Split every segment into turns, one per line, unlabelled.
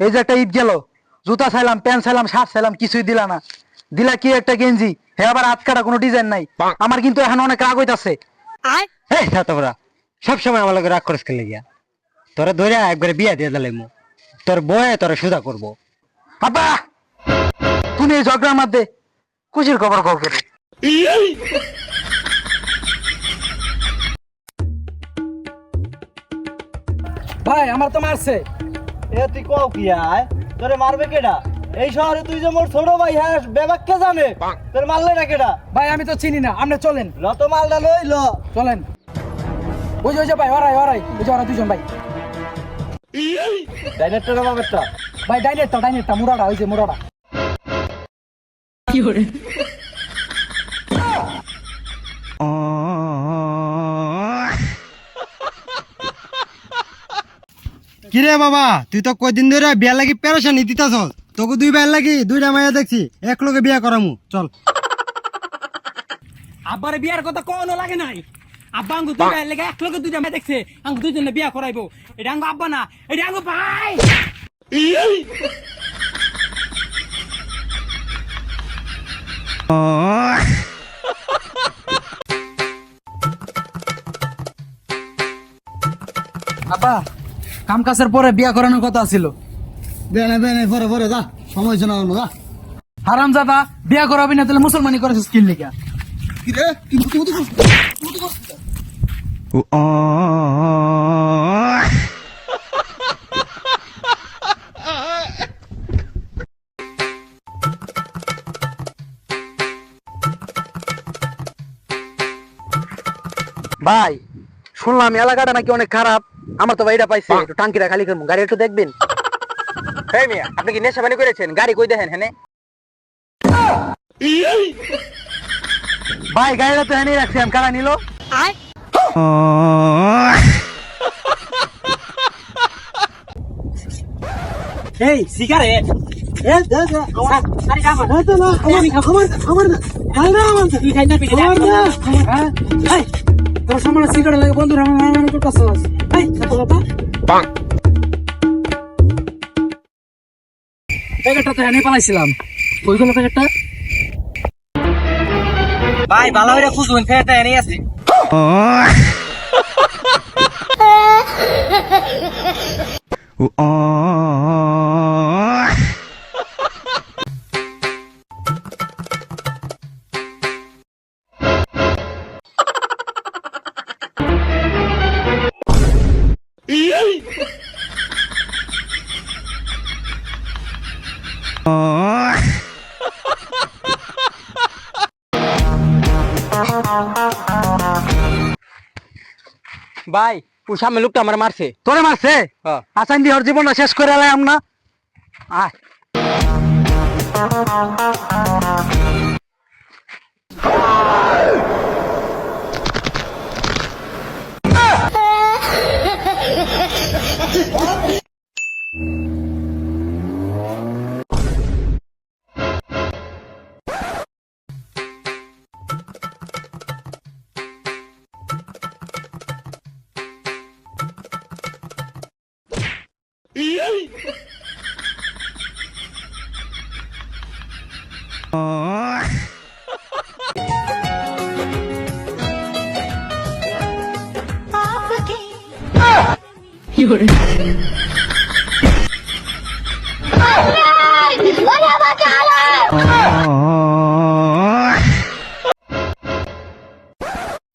এই যে একটা ঈদ গেল জুতা চাইলাম প্যান্ট চাইলাম শার্ট চাইলাম কিছুই দিলা না। দিলা কি একটা গেঞ্জি? হে আবার হাত কাটা কোনো ডিজাইন নাই। আমার কিন্তু এখন অনেক রাগ হইতাছে।
এই ছাত্ররা সবসময় আমার লগে রাগ করিস খেলে গিয়া তোরা ধরে একবারে বিয়া দিয়ে দিলে মু তোর বয়ে তোরা সুদা করব।
আব্বা! তুমি এই ঝগড়ার মধ্যে খুশির খবর কও করে?
ভাই আমার তো মারছে।
এ তুই কও কি আয়? তোরে মারবে কেডা? এই শহরে তুই যে মোর ছোট ভাই হ্যাঁ বেবাক কে জানে তোর মারলে না কেডা?
ভাই আমি তো চিনি না। আপনি চলেন।
লত মালটা লই ল।
চলেন। ওই যে ওই যে ভাই ওরাই ওরাই। ওই যে ওরা দুজন ভাই।
ডাইনেটটা না বাবেরটা
ভাই ডাইনেটটা ডাইনেটটা মুরাটা ওই যে মুরাটা
কিরে বাবা তুই তো কয়দিন ধরে বিয়া লাগি পেরেশানি দিতাছ তোকে দুই ভাই লাগি দুইটা মাইয়া দেখছি এক লগে বিয়া করামু চল।
আব্বারে বিয়ার কথা কোনো লাগে নাই। আব্বা আঙ্গু দুইটা লেগে এক লগে দুইটা মেয়ে দেখছে আঙ্গু দুইজনে বিয়া করাইবো। এটা আঙ্গু আব্বা না এটা আঙ্গু ভাই। আব্বা কাম কাজের পরে বিয়া করানোর কথা ছিল।
বেনে বেনে পরে পরে যা। সময় শোনা যা।
হারাম জাদা বিয়া করাবি না তাহলে মুসলমানি করেছিস লিখা
কি রে?
ভাই শুনলাম এলাকাটা নাকি অনেক খারাপ। আমার তো ভাইটা পাইছে একটু টাঙ্কিটা খালি করব গাড়ি একটু দেখবেন।
এই মিয়া আপনি কি নেশা পানি করেছেন? গাড়ি কই দেখেন হেনে
ভাই গাড়িটা তো এনে রাখছি আমি কারা নিল?
এই সিগারেট তোর সামনে সিগারেট লাগে বন্ধু আমার প্যাকেটটা তো এনে পালাইছিলাম। কই গেল প্যাকেটটা?
ভাই ভালো খুঁজবেন ফেরতে এনেই আছে। ভাই ও সামনে লোকটা আমার মারছে।
তোরে মারছে?
হ্যাঁ।
আসান দিয়ে ওর জীবনটা শেষ করে এলাম না। আয়।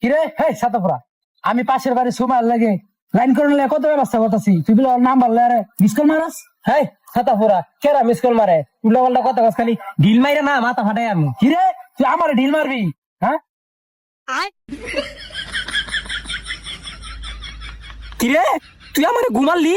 কিরে হে সাতপুরা। আমি পাশের বাড়ি সুমার লাগে লাইন করে নিলে কত ব্যবস্থা করতেছি? তুই বলে নাম্বার লে মিস কল মারাস? হ্যাঁ খাতা ফোরা কেরা মিস কল মারে? উল্টা পাল্টা কত কস খালি ঢিল মাইরে না মাথা ফাটাই আমি কি রে? তুই আমার ঢিল মারবি? হ্যাঁ? কি রে? তুই আমার ঘুমালি